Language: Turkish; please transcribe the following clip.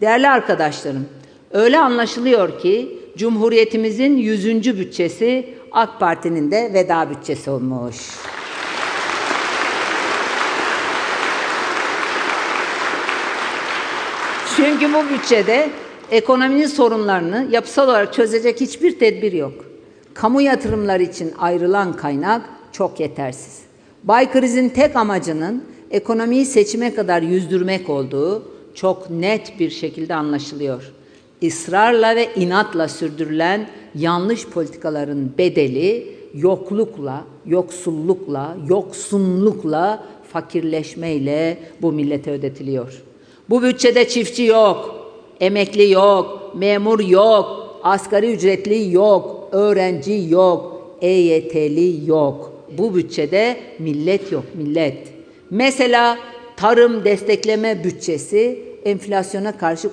Değerli arkadaşlarım, öyle anlaşılıyor ki Cumhuriyetimizin 100. bütçesi AK Parti'nin de veda bütçesi olmuş. Çünkü bu bütçede ekonominin sorunlarını yapısal olarak çözecek hiçbir tedbir yok. Kamu yatırımları için ayrılan kaynak çok yetersiz. Baykriz'in tek amacının ekonomiyi seçime kadar yüzdürmek olduğu çok net bir şekilde anlaşılıyor. İsrarla ve inatla sürdürülen yanlış politikaların bedeli yoklukla, yoksullukla, yoksunlukla, fakirleşmeyle bu millete ödetiliyor. Bu bütçede çiftçi yok, emekli yok, memur yok, asgari ücretli yok, öğrenci yok, EYT'li yok. Bu bütçede millet yok, millet. Mesela tarım destekleme bütçesi enflasyona karşı